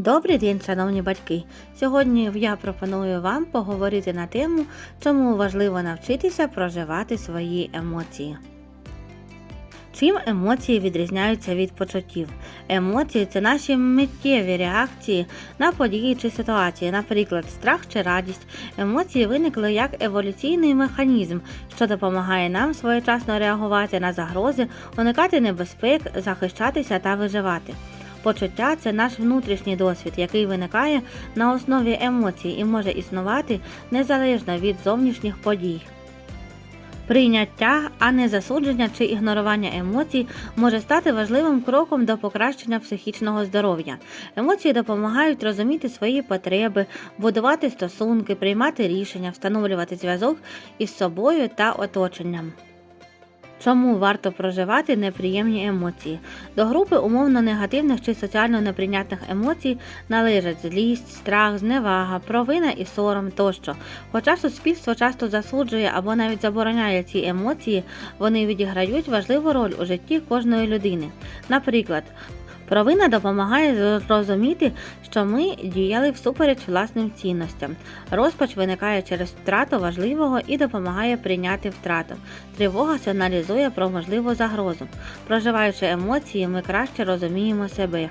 Добрий день, шановні батьки! Сьогодні я пропоную вам поговорити на тему, чому важливо навчитися проживати свої емоції. Чим емоції відрізняються від почуттів? Емоції це наші миттєві реакції на події чи ситуації, наприклад, страх чи радість. Емоції виникли як еволюційний механізм, що допомагає нам своєчасно реагувати на загрози, уникати небезпек, захищатися та виживати. Почуття це наш внутрішній досвід, який виникає на основі емоцій і може існувати незалежно від зовнішніх подій. Прийняття, а не засудження чи ігнорування емоцій може стати важливим кроком до покращення психічного здоров'я. Емоції допомагають розуміти свої потреби, будувати стосунки, приймати рішення, встановлювати зв'язок із собою та оточенням. Чому варто проживати неприємні емоції? До групи умовно негативних чи соціально неприйнятних емоцій належать злість, страх, зневага, провина і сором тощо. Хоча суспільство часто засуджує або навіть забороняє ці емоції, вони відіграють важливу роль у житті кожної людини. Наприклад, Провина допомагає зрозуміти, що ми діяли всупереч власним цінностям. Розпач виникає через втрату важливого і допомагає прийняти втрату. Тривога сигналізує про можливу загрозу. Проживаючи емоції, ми краще розуміємо себе.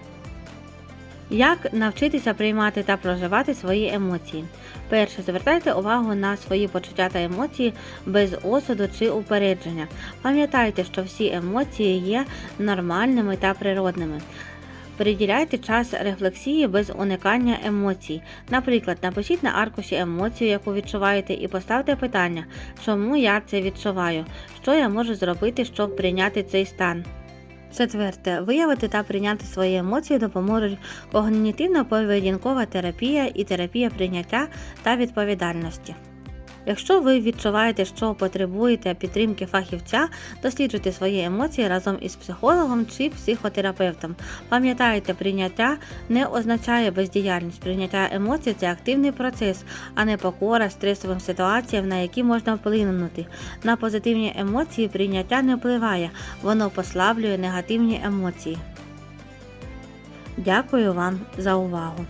Як навчитися приймати та проживати свої емоції? Перше, звертайте увагу на свої почуття та емоції без осуду чи упередження. Пам'ятайте, що всі емоції є нормальними та природними. Приділяйте час рефлексії без уникання емоцій. Наприклад, напишіть на аркуші емоцію, яку відчуваєте, і поставте питання, чому я це відчуваю, що я можу зробити, щоб прийняти цей стан. Четверте, виявити та прийняти свої емоції допоможуть когнітивно-поведінкова терапія і терапія прийняття та відповідальності. Якщо ви відчуваєте, що потребуєте підтримки фахівця, досліджуйте свої емоції разом із психологом чи психотерапевтом. Пам'ятайте, прийняття не означає бездіяльність. Прийняття емоцій це активний процес, а не покора стресовим ситуаціям, на які можна вплинути. На позитивні емоції прийняття не впливає, воно послаблює негативні емоції. Дякую вам за увагу!